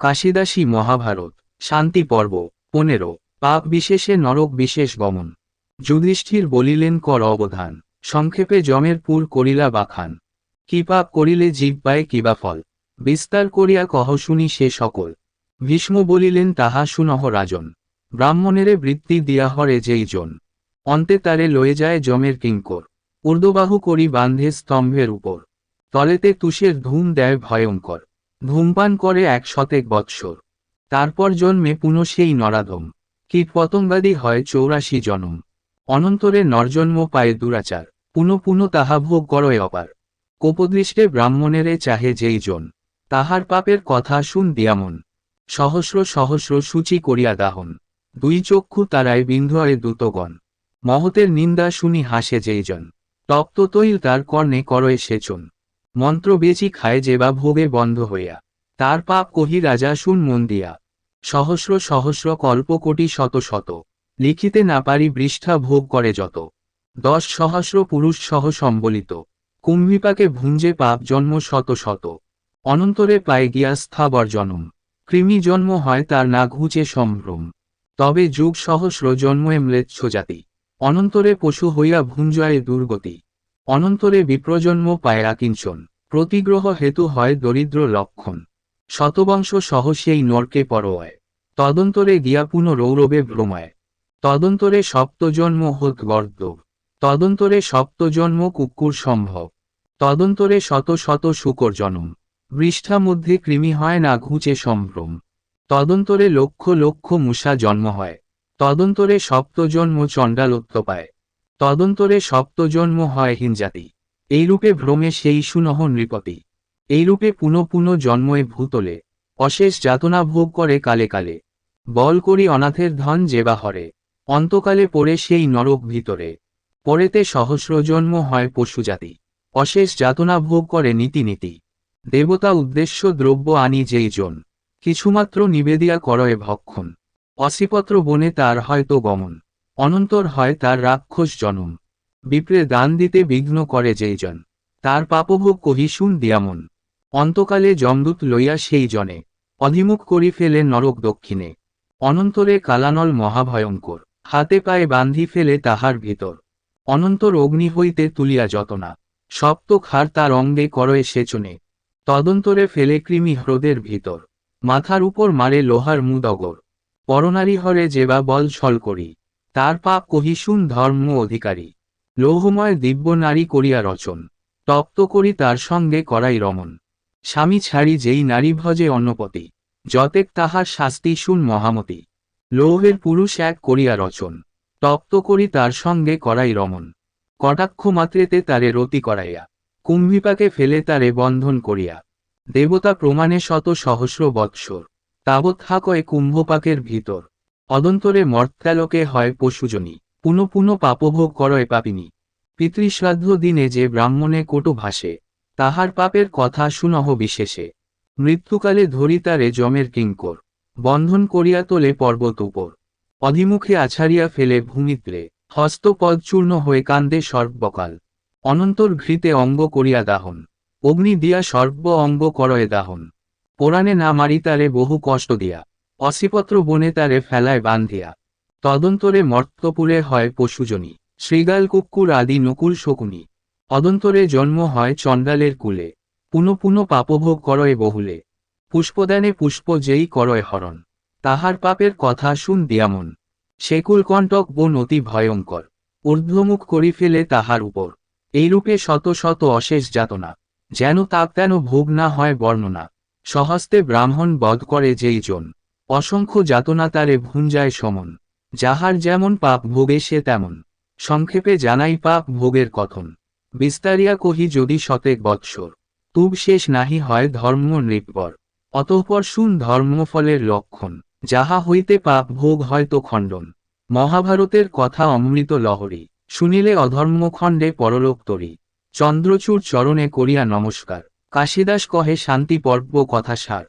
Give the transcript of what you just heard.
কাশিদাসী মহাভারত, শান্তি পর্ব, পনেরো, পাপ বিশেষে নরক বিশেষ গমন। যুধিষ্ঠির বলিলেন, কর অবধান, সংক্ষেপে জমের পুর করিলা বাখান কি পাপ করিলে জীব পায় কিবা ফল। বিস্তার করিয়া কহ শুনি সে সকল। ভীষ্ম বলিলেন, তাহা শুনহ রাজন। ব্রাহ্মণেরে বৃত্তি দিয়া হরে যেই জন। অন্তে তারে লয়ে যায় জমের কিঙ্কর। ঊর্ধ্ববাহু করি বান্ধে স্তম্ভের উপর। তলেতে তুষের ধুম দেয় ভয়ঙ্কর। ধূমপান করে এক শতেক বৎসর। তারপর জন্মে পুনঃ সেই নরাধম। কীট পতঙ্গাদি হয় চৌরাশি জনম। অনন্তরে নরজন্ম পায় দুরাচার। পুনঃ পুনঃ তাহা ভোগ করয় অপার। কোপদৃষ্টে ব্রাহ্মণেরে চাহে যেই জন। তাহার পাপের কথা শুন দিয়ামন। সহস্র সহস্র সূচি করিয়া দাহন। দুই চক্ষু তারায় বিন্ধয়ে দ্রুতগণ মহতের নিন্দা শুনি হাসে যেই জন। তপ্ত তৈল তার কর্ণে করয়ে সেচন। মন্ত্র বেচি খায় যে বা ভোগে বন্ধ হইয়া। তার পাপ কহি রাজা, শুন মন দিয়া সহস্র সহস্র কল্প কোটি শত শত, লিখিতে না পারি বৃষ্ঠা ভোগ করে যত। দশ সহস্র পুরুষ সহ সম্বলিত, কুম্ভিপাকে ভুঞ্জে পাপ জন্ম শত শত। অনন্তরে পায় গিয়া স্থাবর জনম, কৃমি জন্ম হয় তার না ঘুচে সম্ভ্রম। তবে যুগ সহস্র জন্মে ম্লেচ্ছ জাতি, অনন্তরে পশু হইয়া ভুঞ্জয়ে দুর্গতি। অনন্তরে বিপ্রজন্ম পায় আকিঞ্চন প্রতিগ্রহ হেতু হয় দরিদ্র লক্ষণ। শতবংশ সহ সেই নরকে পরোয়। তদন্তরে গিয়া পুনঃ রৌরবে ভ্রমায়। তদন্তরে সপ্তজন্ম হোত গর্দ তদন্তরে সপ্তজন্ম কুকুর সম্ভব। তদন্তরে শত শত শুকর জনম। বৃষ্ঠা মধ্যে কৃমি হয় না ঘুচে সম্ভ্রম। তদন্তরে লক্ষ লক্ষ মূষা জন্ম হয়। তদন্তরে সপ্তজন্ম চণ্ডালোত্য পায় তদন্তরে সপ্তজন্ম হয় হিনজাতি। এইরূপে ভ্রমে সেই সুনহ নৃপতি। এইরূপে পুনঃ পুনঃ জন্ময়ে ভূতলে। অশেষ যাতনা ভোগ করে কালে কালে। বল করি অনাথের ধন যেবা হরে। অন্তকালে পড়ে সেই নরক ভিতরে। পরেতে সহস্র জন্ম হয় পশুজাতি। অশেষ যাতনা ভোগ করে নীতি নীতি। দেবতা উদ্দেশ্য দ্রব্য আনি যেই জন। কিছুমাত্র নিবেদিয়া করয়ে ভক্ষণ। অসিপত্র বনে তার হয়তো গমন। অনন্তর হয় তার রাক্ষস জনম। বিপ্রে দান দিতে বিঘ্ন করে যেই জন তার পাপভোগ কহি শুন দিয়ামন। অন্তকালে যমদূত লইয়া সেই জনে। অধিমুখ করি ফেলে নরক দক্ষিণে। অনন্তরে কালানল মহাভয়ঙ্কর। হাতে পায়ে বান্ধি ফেলে তাহার ভিতর। অনন্তর অগ্নি হইতে তুলিয়া যতনা। সপ্ত খার তার অঙ্গে করয়ে সেচনে। তদন্তরে ফেলে কৃমি হ্রদের ভিতর। মাথার উপর মারে লোহার মুদগর। পরনারী হরে যেবা বল ছল করি। তার পাপ কহিশুন ধর্ম অধিকারী। লৌহময় দিব্য নারী করিয়া রচন। তপ্ত করি তার সঙ্গে করাই রমন। স্বামী ছাড়ি যেই নারী ভজে অন্নপতি, যতেক তাহার শাস্তি শুন মহামতি। লৌহের পুরুষ এক করিয়া রচন। তপ্ত করি তার সঙ্গে করাই রমন। কটাক্ষ মাত্রেতে তারে রতি করাইয়া, কুম্ভিপাকে ফেলে তারে বন্ধন করিয়া। দেবতা প্রমাণে শত সহস্র বৎসর, তাবৎ হাকয়ে কুম্ভপাকের ভিতর। অদন্তরে মর্ত্যালোকে হয় পশুজনী, পুনঃ পুনঃ পাপভোগ করয় পাপিনী। পিতৃশ্রাদ্ধ দিনে যে ব্রাহ্মণে কটু ভাসে, তাহার পাপের কথা শুনহ বিশেষে। মৃত্যুকালে ধরিতারে জমের কিঙ্কর, বন্ধন করিয়া তোলে পর্বত উপর। অধিমুখে আছাড়িয়া ফেলে ভূমিত্রে, হস্তপদ চূর্ণ হয়ে কান্দে সর্বকাল। অনন্তর ঘৃতে অঙ্গ করিয়া দাহন, অগ্নি দিয়া সর্ব অঙ্গ করয়ে দাহন। পোড়ানে না মারি তারে বহু কষ্ট দিয়া অসিপত্র বনে তারে ফেলায় বান্ধিয়া। তদন্তরে মর্তপুরে হয় পশুজনী শ্রীগাল কুক্কুর আদি নকুল শকুনি। অদন্তরে জন্ম হয় চণ্ডালের কুলে। পুনঃ পুনঃ পাপভোগ করয়ে বহুলে। পুষ্পদানে পুষ্প যেই করয় হরণ। তাহার পাপের কথা শুন দিয়ামন। সেকুল কণ্টক বন অতি ভয়ঙ্কর। ঊর্ধ্বমুখ করি ফেলে তাহার উপর। এইরূপে শত শত অশেষ যাতনা। যেন তাক তেন ভোগ না হয় বর্ণনা। সহস্তে ব্রাহ্মণ বধ করে যেই জন। অসংখ্য যাতনা তারে ভুঞ্জায় সমন। যাহার যেমন পাপ ভোগে সে তেমন। সংক্ষেপে জানাই পাপ ভোগের কথন। বিস্তারিয়া কহি যদি শতেক বৎসর। তুব শেষ নাহি হয় ধর্ম নৃপর অতঃপর শুন ধর্মফলের লক্ষণ। যাহা হইতে পাপ ভোগ হয়তো খণ্ডন। মহাভারতের কথা অমৃত লহরী। শুনিলে অধর্মখণ্ডে পরলোক তরি। চন্দ্রচূড় চরণে করিয়া নমস্কার। কাশিদাস কহে শান্তি পর্ব কথা সার।